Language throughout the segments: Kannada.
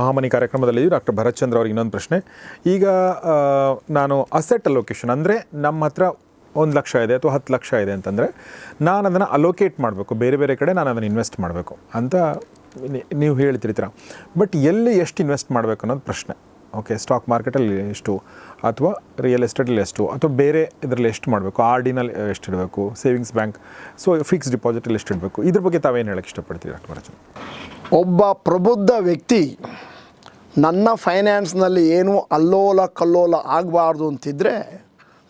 ಮಹಾಮನಿ ಕಾರ್ಯಕ್ರಮದಲ್ಲಿ ಡಾಕ್ಟರ್ ಭರತ್ಚಂದ್ರ ಅವ್ರಿಗೆ ಇನ್ನೊಂದು ಪ್ರಶ್ನೆ. ಈಗ ನಾನು ಅಸೆಟ್ ಅಲೋಕೇಶನ್ ಅಂದರೆ ನಮ್ಮ ಹತ್ರ ಒಂದು ಲಕ್ಷ ಇದೆ ಅಥವಾ ಹತ್ತು ಲಕ್ಷ ಇದೆ ಅಂತಂದರೆ ನಾನು ಅದನ್ನು ಅಲೋಕೇಟ್ ಮಾಡಬೇಕು. ಬೇರೆ ಬೇರೆ ಕಡೆ ನಾನು ಅದನ್ನು ಇನ್ವೆಸ್ಟ್ ಮಾಡಬೇಕು ಅಂತ ನೀವು ಹೇಳ್ತಿರ್ತೀರ. ಬಟ್ ಎಲ್ಲಿ ಎಷ್ಟು ಇನ್ವೆಸ್ಟ್ ಮಾಡಬೇಕು ಅನ್ನೋದು ಪ್ರಶ್ನೆ. ಓಕೆ ಸ್ಟಾಕ್ ಮಾರ್ಕೆಟಲ್ಲಿ ಎಷ್ಟು ಅಥವಾ ರಿಯಲ್ ಎಸ್ಟೇಟಲ್ಲಿ ಎಷ್ಟು ಅಥವಾ ಬೇರೆ ಇದರಲ್ಲಿ ಎಷ್ಟು ಮಾಡಬೇಕು. ಆರ್ ಡಿನಲ್ಲಿ ಎಷ್ಟು ಇಡಬೇಕು. ಸೇವಿಂಗ್ಸ್ ಬ್ಯಾಂಕ್ ಸೊ ಫಿಕ್ಸ್ ಡಿಪಾಸಿಟಲ್ಲಿ ಎಷ್ಟು ಇಡಬೇಕು. ಇದ್ರ ಬಗ್ಗೆ ತಾವೇನು ಹೇಳಕ್ಕೆ ಇಷ್ಟಪಡ್ತೀರಿ ಡಾಕ್ಟರ್ ಚಂದ್ರ ಒಬ್ಬ ಪ್ರಬುದ್ಧ ವ್ಯಕ್ತಿ ನನ್ನ ಫೈನಾನ್ಸ್ನಲ್ಲಿ ಏನೂ ಅಲ್ಲೋಲ ಕಲ್ಲೋಲ ಆಗಬಾರ್ದು ಅಂತಿದ್ದರೆ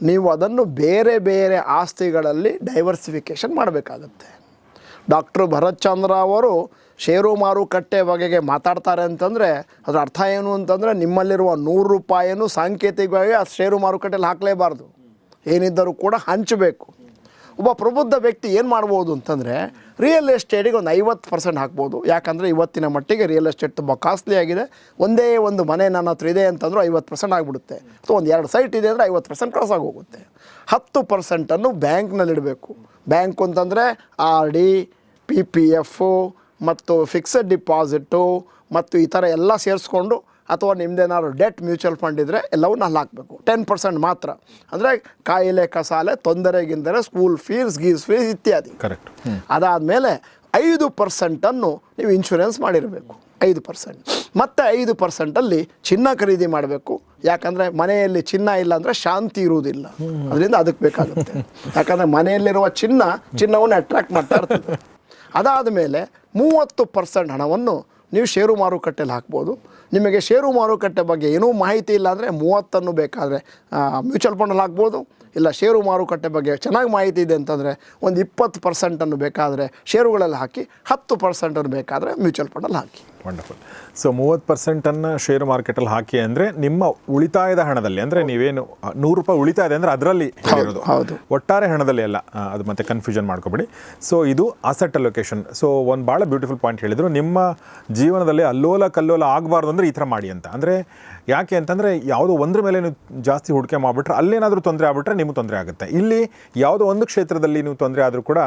ನೀವು ಅದನ್ನು ಬೇರೆ ಬೇರೆ ಆಸ್ತಿಗಳಲ್ಲಿ ಡೈವರ್ಸಿಫಿಕೇಷನ್ ಮಾಡಬೇಕಾಗತ್ತೆ. ಡಾಕ್ಟರ್ ಭರತ್ ಚಂದ್ರ ಅವರು ಷೇರು ಮಾರುಕಟ್ಟೆ ಬಗೆಗೆ ಮಾತಾಡ್ತಾರೆ ಅಂತಂದರೆ ಅದರ ಅರ್ಥ ಏನು ಅಂತಂದರೆ ನಿಮ್ಮಲ್ಲಿರುವ ನೂರು ರೂಪಾಯಿಯನ್ನು ಸಾಂಕೇತಿಕವಾಗಿ ಆ ಷೇರು ಮಾರುಕಟ್ಟೆಯಲ್ಲಿ ಹಾಕಲೇಬಾರ್ದು. ಏನಿದ್ದರೂ ಕೂಡ ಹಂಚಬೇಕು. ಒಬ್ಬ ಪ್ರಬುದ್ಧ ವ್ಯಕ್ತಿ ಏನು ಮಾಡ್ಬೋದು ಅಂತಂದರೆ ರಿಯಲ್ ಎಸ್ಟೇಟಿಗೆ ಒಂದು ಐವತ್ತು ಪರ್ಸೆಂಟ್ ಹಾಕ್ಬೋದು. ಯಾಕಂದರೆ ಇವತ್ತಿನ ಮಟ್ಟಿಗೆ ರಿಯಲ್ ಎಸ್ಟೇಟ್ ತುಂಬ ಕಾಸ್ಟ್ಲಿ ಆಗಿದೆ. ಒಂದೇ ಒಂದು ಮನೆ ನನ್ನ ಹತ್ರ ಇದೆ ಅಂತಂದ್ರೂ ಐವತ್ತು ಪರ್ಸೆಂಟ್ ಆಗಿಬಿಡುತ್ತೆ. ಅಥವಾ ಒಂದು ಎರಡು ಸೈಟ್ ಇದೆ ಅಂದರೆ ಐವತ್ತು ಪರ್ಸೆಂಟ್ ಕ್ರಾಸ್ ಆಗೋಗುತ್ತೆ. ಹತ್ತು ಪರ್ಸೆಂಟನ್ನು ಬ್ಯಾಂಕ್ನಲ್ಲಿಡಬೇಕು ಬ್ಯಾಂಕ್ ಅಂತಂದರೆ R D P P F ಮತ್ತು ಫಿಕ್ಸೆಡ್ ಡಿಪಾಸಿಟು ಮತ್ತು ಈ ಥರ ಎಲ್ಲ ಸೇರಿಸ್ಕೊಂಡು ಅಥವಾ ನಿಮ್ಮದೇನಾದ್ರು ಡೆಟ್ ಮ್ಯೂಚುವಲ್ ಫಂಡ್ ಇದ್ದರೆ ಎಲ್ಲವನ್ನ ಅಲ್ಲಿ ಹಾಕಬೇಕು. ಟೆನ್ ಪರ್ಸೆಂಟ್ ಮಾತ್ರ. ಅಂದರೆ ಕಾಯಿಲೆ ಕಸಾಲೆ ತೊಂದರೆಗಿಂದರೆ ಸ್ಕೂಲ್ ಫೀಸ್ ಗೀಸ್ ಫೀಸ್ ಇತ್ಯಾದಿ. ಕರೆಕ್ಟ್ ಅದಾದಮೇಲೆ ಐದು ಪರ್ಸೆಂಟನ್ನು ನೀವು ಇನ್ಶೂರೆನ್ಸ್ ಮಾಡಿರಬೇಕು. ಐದು ಪರ್ಸೆಂಟ್ ಮತ್ತು ಐದು ಪರ್ಸೆಂಟಲ್ಲಿ ಚಿನ್ನ ಖರೀದಿ ಮಾಡಬೇಕು. ಯಾಕಂದರೆ ಮನೆಯಲ್ಲಿ ಚಿನ್ನ ಇಲ್ಲ ಅಂದರೆ ಶಾಂತಿ ಇರುವುದಿಲ್ಲ. ಅದರಿಂದ ಅದಕ್ಕೆ ಬೇಕಾಗುತ್ತೆ. ಯಾಕಂದರೆ ಮನೆಯಲ್ಲಿರುವ ಚಿನ್ನ ಚಿನ್ನವನ್ನು ಅಟ್ರ್ಯಾಕ್ಟ್ ಮಾಡ್ತಾ ಇರ್ತದೆ. ಅದಾದ ಮೇಲೆ ಮೂವತ್ತು ಪರ್ಸೆಂಟ್ ಹಣವನ್ನು ನೀವು ಷೇರು ಮಾರುಕಟ್ಟೆಯಲ್ಲಿ ಹಾಕ್ಬೋದು. ನಿಮಗೆ ಷೇರು ಮಾರುಕಟ್ಟೆ ಬಗ್ಗೆ ಏನೂ ಮಾಹಿತಿ ಇಲ್ಲ ಅಂದರೆ ಮೂವತ್ತನ್ನು ಬೇಕಾದರೆ ಮ್ಯೂಚುವಲ್ ಫಂಡಲ್ಲಿ ಹಾಕ್ಬೋದು. ಇಲ್ಲ ಷೇರು ಮಾರುಕಟ್ಟೆ ಬಗ್ಗೆ ಚೆನ್ನಾಗಿ ಮಾಹಿತಿ ಇದೆ ಅಂತಂದರೆ ಒಂದು ಇಪ್ಪತ್ತು ಪರ್ಸೆಂಟನ್ನು ಬೇಕಾದರೆ ಷೇರುಗಳಲ್ಲಿ ಹಾಕಿ ಹತ್ತು ಪರ್ಸೆಂಟನ್ನು ಬೇಕಾದರೆ ಮ್ಯೂಚುವಲ್ ಫಂಡಲ್ಲಿ ಹಾಕಿ. ವಂಡರ್ಫುಲ್ ಸೊ ಮೂವತ್ತು ಪರ್ಸೆಂಟನ್ನು ಷೇರು ಮಾರ್ಕೆಟಲ್ಲಿ ಹಾಕಿ ಅಂದರೆ ನಿಮ್ಮ ಉಳಿತಾಯದ ಹಣದಲ್ಲಿ ಅಂದರೆ ನೀವೇನು ನೂರು ರೂಪಾಯಿ ಉಳಿತಾಯ ಇದೆ ಅಂದರೆ ಅದರಲ್ಲಿ ಹೇಳಿರೋದು ಹೌದು. ಒಟ್ಟಾರೆ ಹಣದಲ್ಲಿ ಅಲ್ಲ ಅದು ಮತ್ತೆ ಕನ್ಫ್ಯೂಷನ್ ಮಾಡ್ಕೊಬೇಡಿ. ಸೊ ಇದು ಅಸೆಟ್ ಅಲೊಕೇಶನ್ ಸೊ ಒಂದು ಭಾಳ ಬ್ಯೂಟಿಫುಲ್ ಪಾಯಿಂಟ್ ಹೇಳಿದರು. ನಿಮ್ಮ ಜೀವನದಲ್ಲಿ ಅಲ್ಲೋಲ ಕಲ್ಲೋಲ ಆಗಬಾರ್ದು ಅಂದರೆ ಈ ಥರ ಮಾಡಿ ಅಂತ. ಅಂದರೆ ಯಾಕೆ ಅಂತಂದರೆ ಯಾವುದೋ ಒಂದ್ರ ಮೇಲೆ ನೀವು ಜಾಸ್ತಿ ಹೂಡಿಕೆ ಮಾಡಿಬಿಟ್ರೆ ಅಲ್ಲೇನಾದರೂ ತೊಂದರೆ ಆಗ್ಬಿಟ್ರೆ ನಿಮಗೆ ತೊಂದರೆ ಆಗುತ್ತೆ. ಇಲ್ಲಿ ಯಾವುದೋ ಒಂದು ಕ್ಷೇತ್ರದಲ್ಲಿ ನೀವು ತೊಂದರೆ ಆದರೂ ಕೂಡ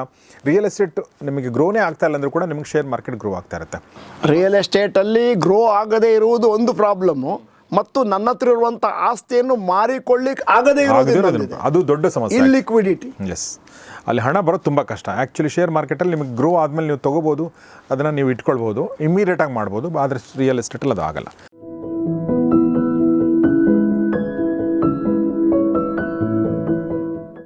ರಿಯಲ್ ಎಸ್ಟೇಟ್ ನಿಮಗೆ ಗ್ರೋನೇ ಆಗ್ತಾ ಇಲ್ಲ ಅಂದರೂ ಕೂಡ ನಿಮಗೆ ಶೇರ್ ಮಾರ್ಕೆಟ್ ಗ್ರೋ ಆಗ್ತಾ ಇರುತ್ತೆ. ರಿಯಲ್ ಎಸ್ಟೇಟಲ್ಲಿ ಗ್ರೋ ಆಗದೇ ಇರುವುದು ಒಂದು ಪ್ರಾಬ್ಲಮ್ಮು ಮತ್ತು ನನ್ನ ಹತ್ರ ಇರುವಂಥ ಆಸ್ತಿಯನ್ನು ಮಾರಿಕೊಳ್ಳಿಕ್ಕೆ ಆಗದೇ ಇರೋದು ಅದು ದೊಡ್ಡ ಸಮಸ್ಯೆ. ಇಲ್ಲಿಕ್ವಿಡಿಟಿ ಎಸ್ ಅಲ್ಲಿ ಹಣ ಬರೋದು ತುಂಬ ಕಷ್ಟ. ಆ್ಯಕ್ಚುಲಿ ಶೇರ್ ಮಾರ್ಕೆಟಲ್ಲಿ ನಿಮಗೆ ಗ್ರೋ ಆದಮೇಲೆ ನೀವು ತೊಗೋಬೋದು. ಅದನ್ನು ನೀವು ಇಟ್ಕೊಳ್ಬೋದು. ಇಮಿಡಿಯೇಟಾಗಿ ಮಾಡ್ಬೋದು. ಆದರೆ ರಿಯಲ್ ಎಸ್ಟೇಟಲ್ಲಿ ಅದು ಆಗಲ್ಲ.